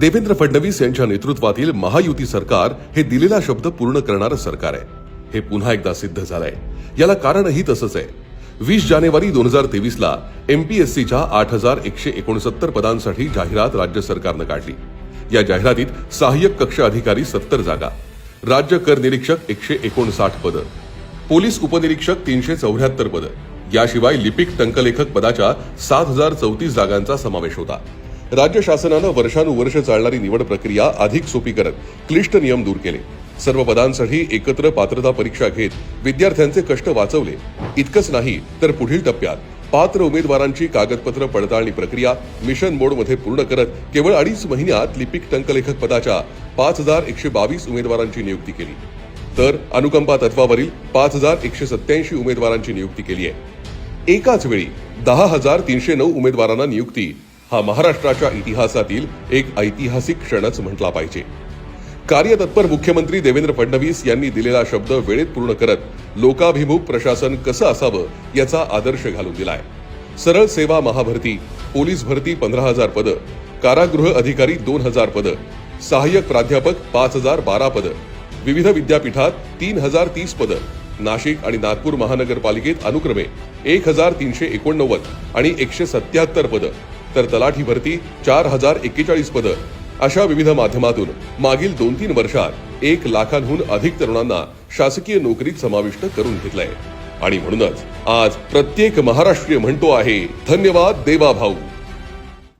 देवेंद्र फडणवीस यांच्या नेतृत्वातील महायुती सरकार हे दिलेला शब्द पूर्ण करणारं सरकार आहे. हे पुन्हा एकदा सिद्ध झालंय. याला कारणही तसंच आहे. वीस जानेवारी दोन हजार तेवीसला एमपीएससीच्या आठ हजार एकशे एकोणसत्तर पदांसाठी जाहिरात राज्य सरकारनं काढली. या जाहिरातीत सहाय्यक कक्ष अधिकारी सत्तर जागा राज्य कर निरीक्षक एकशे एकोणसाठ पदं पोलीस उपनिरीक्षक तीनशे चौऱ्याहत्तर पदं. याशिवाय लिपिक टंकलेखक पदाच्या सात हजार चौतीस जागांचा समावेश होता. राज्य शासनानं वर्षानुवर्ष चालणारी निवड प्रक्रिया अधिक सोपी करत क्लिष्ट नियम दूर केले. सर्व पदांसाठी एकत्र पात्रता परीक्षा घेत विद्यार्थ्यांचे कष्ट वाचवले. इतकंच नाही तर पुढील टप्प्यात पात्र उमेदवारांची कागदपत्र पडताळणी प्रक्रिया मिशन मोडमध्ये पूर्ण करत केवळ अडीच महिन्यात लिपिक टंकलेखक पदाच्या पाच हजार एकशे बावीस उमेदवारांची नियुक्ती केली. तर अनुकंपा तत्वावरील पाच हजार एकशे सत्याऐंशी उमेदवारांची नियुक्ती केली आहे. एकाच वेळी दहा हजार तीनशे नऊ उमेदवारांना नियुक्ती हा महाराष्ट्राच्या इतिहासातील एक ऐतिहासिक क्षणच म्हटला पाहिजे. कार्यतत्पर मुख्यमंत्री देवेंद्र फडणवीस यांनी दिलेला शब्द वेळेत पूर्ण करत लोकाभिमुख प्रशासन कसं असावं याचा आदर्श घालून दिलाय. सरळ सेवा महाभरती पोलीस भरती पंधरा हजार पदं कारागृह अधिकारी दोन हजार पदं सहाय्यक प्राध्यापक पाच हजार बारा पदं विविध विद्यापीठात तीन हजार तीस पदं नाशिक आणि नागपूर महानगरपालिकेत अनुक्रमे एक हजार तीनशे एकोणनव्वद आणि एकशे सत्याहत्तर पदं. तर तलाठी भरती चार हजार एक्केचाळीस पदं. अशा विविध माध्यमातून मागील दोन तीन वर्षात एक लाखांहून अधिक तरुणांना शासकीय नोकरीत समाविष्ट करून घेतलंय. आणि म्हणूनच आज प्रत्येक महाराष्ट्रीय म्हणतो आहे धन्यवाद देवा भाऊ